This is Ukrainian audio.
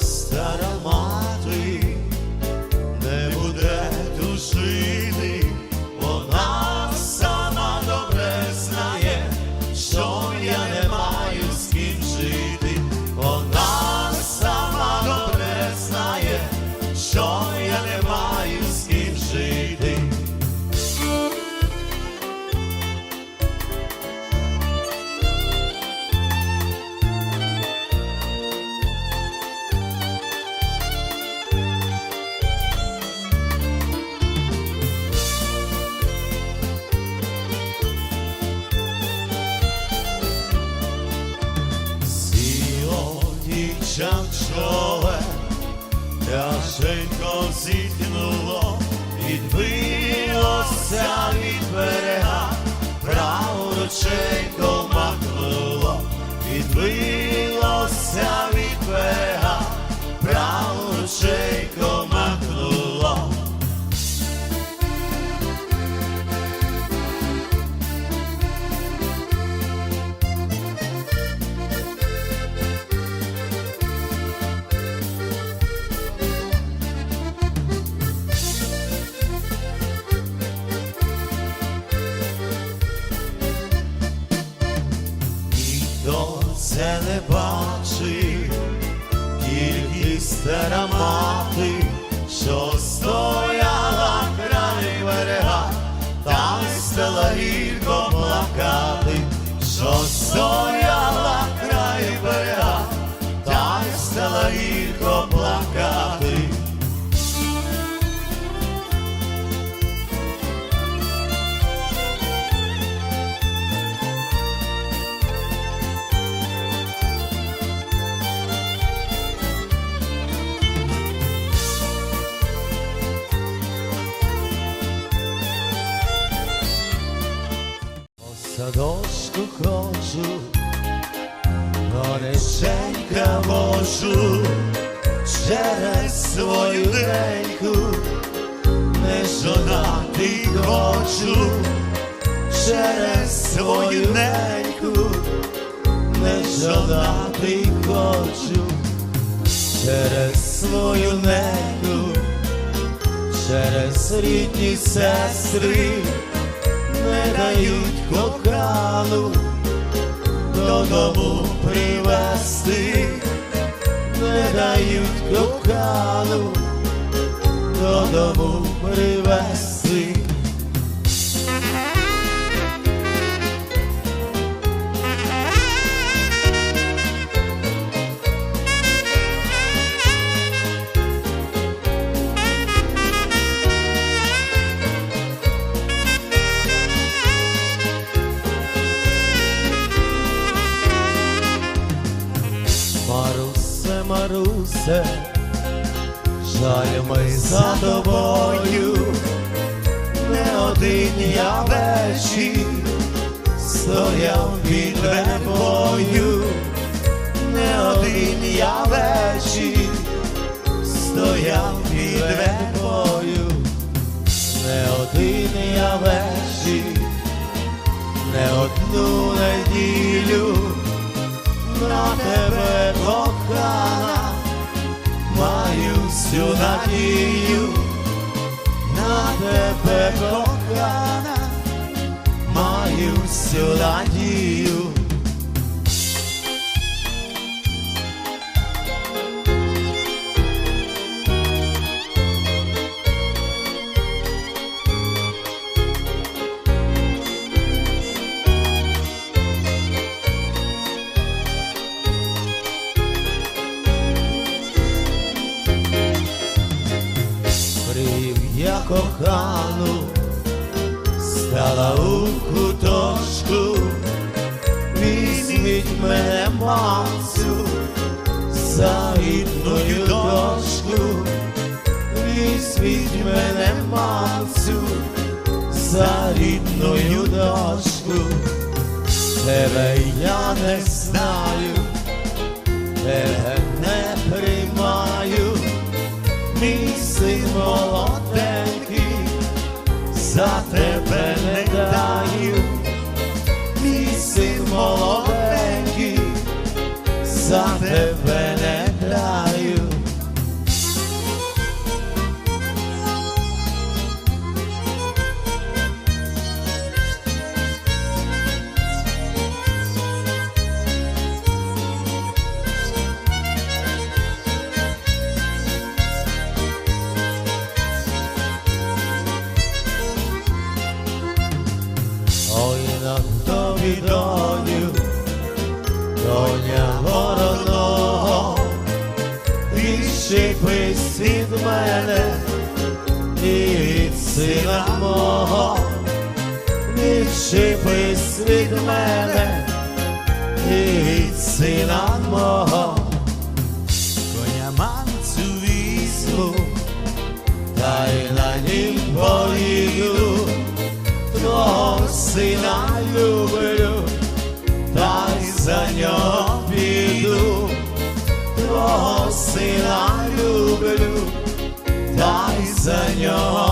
стара мати не буде душити, вона сама добре знає, що я не маю Сьогодні чоле, тяженько зітхнуло, відбилося від берега, праву ручейко макнуло, відбилося стара мати, що стояла край берега, та стала гірко плакати, що стояла край берега, та й стала гірко плакати. Садочку ходжу, горішенька вожу через свою деньку, не жонатий хочу, через свою неньку, не жонатий хочу, через свою неньку, через рідні сестри не дають кохану додому привезти, не дають докану, додому привезти. Жаль ми за тобою, не один я вечір стояв під небою, не один я вечір всю надію, на тебе кохана, маю всю надію. Куточку, візьміть мене мамцю, за рідною дошку, візьміть мене мамцю, за рідною дошку, тебе я не знаю, тебе не приймаю. Мій син молоденький, за тебе доню, доня вороного, відщепись від мене. І від сина мого, відщепись від мене. І від сина